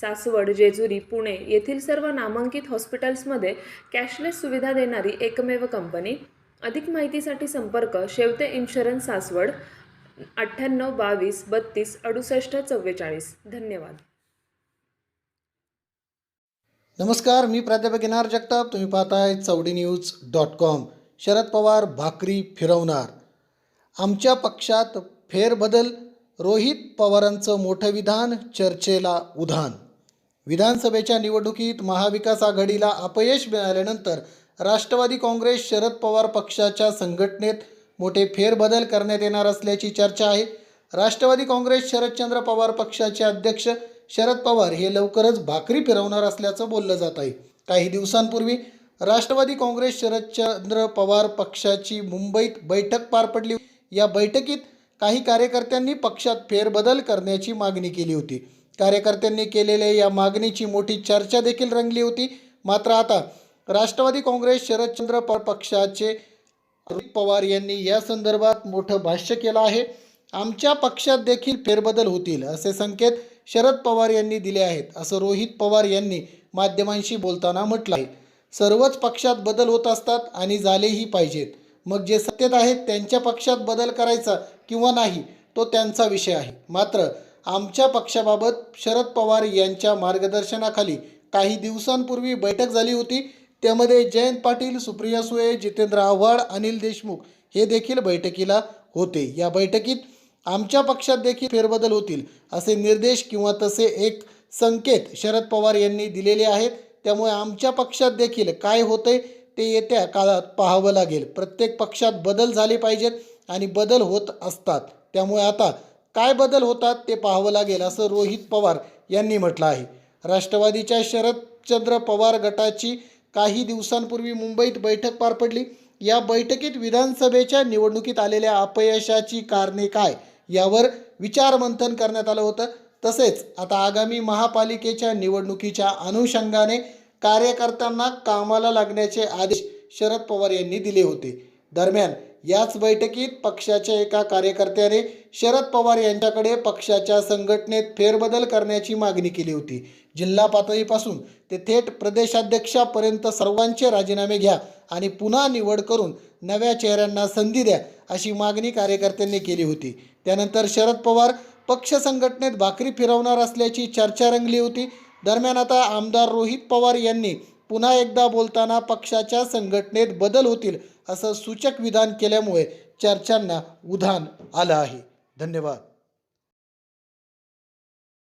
सासवड जेजुरी पुणे येथील सर्व नामांकित हॉस्पिटल्समध्ये कॅशलेस सुविधा देणारी एकमेव कंपनी. अधिक माहितीसाठी संपर्क शेवते इन्शुरन्स सासवड अठ्ठ्याण्णव बावीस बत्तीस अडुसष्ट चव्वेचाळीस. धन्यवाद. नमस्कार मी प्राध्यापक एनार जगताप. तुम्ही पाहताय चौडी news dot com. Sharad Pawar भाकरी फिरवणार. आमच्या पक्षात फेरबदल. रोहित पवारांचं मोठं विधान चर्चेला उधाण. विधानसभेच्या निवडणुकीत महाविकास आघाडीला अपयश मिळाल्यानंतर राष्ट्रवादी काँग्रेस शरद पवार पक्षाच्या संघटनेत मोठे फेरबदल करण्यात येणार असल्याची चर्चा आहे. राष्ट्रवादी काँग्रेस शरदचंद्र पवार पक्षाचे अध्यक्ष शरद पवार हे लवकरच भाकरी फिरवणार असल्याचं बोललं जात आहे. काही दिवसांपूर्वी राष्ट्रवादी काँग्रेस शरदचंद्र पवार पक्षाची मुंबईत बैठक पार पडली. या बैठकीत काही कार्यकर्त्यांनी पक्षात फेरबदल करण्याची मागणी केली होती. कार्यकर्त्यांनी केलेल्या या मागणीची मोठी चर्चा देखील रंगली होती. मात्र आता राष्ट्रवादी काँग्रेस शरदचंद्र पक्षाचे रोहित पवार यांनी या संदर्भात मोठं भाष्य केलं आहे. आमच्या पक्षात देखील फेरबदल होतील असे संकेत शरद पवार यांनी दिले आहेत असं रोहित पवार यांनी माध्यमांशी बोलताना म्हटलं आहे. सर्वच पक्षात बदल होत असतात आणि झालेही पाहिजेत. मग जे सत्तेत आहेत त्यांच्या पक्षात बदल करायचा किंवा नाही तो त्यांचा विषय आहे. मात्र आमच्या पक्षाबाबत शरद पवार यांच्या मार्गदर्शनाखाली काही दिवसांपूर्वी बैठक झाली होती. त्यामध्ये जयंत पाटील सुप्रिया सुळे जितेंद्र आव्हाड अनिल देशमुख हे देखील बैठकीला होते. या बैठकीत आमच्या पक्षात देखील फेरबदल होतील असे निर्देश किंवा तसे एक संकेत शरद पवार यांनी दिलेले आहेत. त्यामुळे आमच्या पक्षात देखील काय होते ते येत्या काळात पाहावं लागेल. प्रत्येक पक्षात बदल झाले पाहिजेत आणि बदल होत असतात. त्यामुळे आता काय बदल होतात ते पाहावं लागेल असं रोहित पवार यांनी म्हटलं आहे. राष्ट्रवादीच्या शरदचंद्र पवार गटाची काही दिवसांपूर्वी मुंबईत बैठक पार पडली. या बैठकीत विधानसभेच्या निवडणुकीत आलेल्या अपयशाची कारणे काय यावर विचारमंथन करण्यात आलं होतं. तसेच आता आगामी महापालिकेच्या निवडणुकीच्या अनुषंगाने कार्यकर्त्यांना कामाला लागण्याचे आदेश शरद पवार यांनी दिले होते. दरम्यान याच बैठकीत पक्षाच्या एका कार्यकर्त्याने शरद पवार यांच्याकडे पक्षाच्या संघटनेत फेरबदल करण्याची मागणी केली होती. जिल्हा पातळीपासून ते थेट प्रदेशाध्यक्षापर्यंत सर्वांचे राजीनामे घ्या आणि पुन्हा निवड करून नव्या चेहऱ्यांना संधी द्या अशी मागणी कार्यकर्त्यांनी केली होती. त्यानंतर शरद पवार पक्ष संघटनेत भाकरी फिरवणार असल्याची चर्चा रंगली होती. दरम्यान आता आमदार रोहित पवार यांनी पुन्हा एकदा बोलताना पक्षाच्या संघटनेत बदल होतील असं सूचक विधान केल्यामुळे चर्चांना उधाण आलं आहे. धन्यवाद.